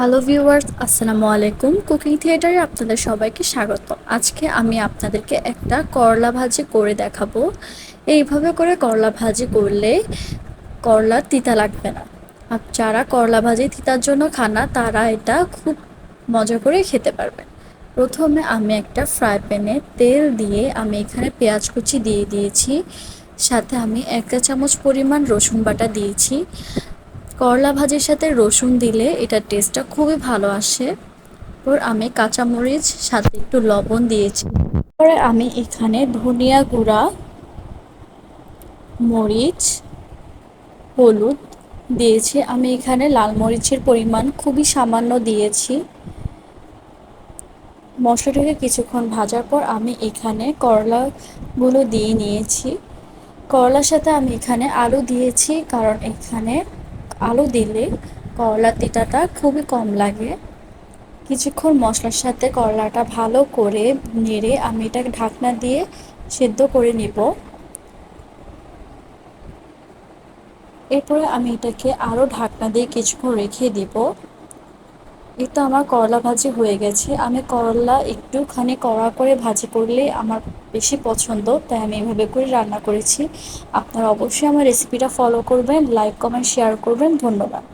Hello viewers আসসালামু আলাইকুম। Cooking থিয়েটারে আপনাদের সবাইকে স্বাগত আজকে আমি আপনাদেরকে একটা করলা ভাজি করে দেখাবো। এইভাবে করে করলা ভাজি করলে করলা তিতা লাগবে না। আর যারা করলা ভাজি তিতার জন্য খানা তারা এটা খুব মজা করে খেতে পারবে প্রথমে আমি একটা ফ্রাই প্যানে তেল দিয়ে আমি এখানে পেঁয়াজ কুচি দিয়ে দিয়েছি। সাথে আমি এক চামচ পরিমাণ রসুন বাটা দিয়েছি। করলা ভাজির সাথে রসুন দিলে এটার টেস্টটা খুবই ভালো আসে। এরপর আমি কাঁচামরিচ, সাথে একটু লবণ দিয়েছি। পরে আমি এখানে ধনিয়া গুঁড়া, মরিচ, হলুদ দিয়েছি। আমি এখানে লাল মরিচের পরিমাণ খুবই সামান্য দিয়েছি। মশলাটাকে কিছুক্ষণ ভাজার পর আমি এখানে করলাগুলো দিয়ে নিয়েছি। করলার সাথে আমি এখানে আলু দিয়েছি, কারণ এখানে আলু দিলে করলা তিতাটা খুবই কম লাগে। কিছুক্ষণ মশলার সাথে করলাটা ভালো করে নেড়ে আমি এটা ঢাকনা দিয়ে সেদ্ধ করে নেব। এরপরে আমি এটাকে আরও ঢাকনা দিয়ে কিছুক্ষণ রেখে দিব। এই তো আমার করলা ভাজি হয়ে গেছে। আমি করলা একটুখানি কড়া করে ভাজি করলে আমার বেশি পছন্দ, তাই আমি এভাবে করে রান্না করেছি। আপনারা অবশ্যই আমার রেসিপিটা ফলো করবেন লাইক কমেন্ট শেয়ার করবেন। ধন্যবাদ।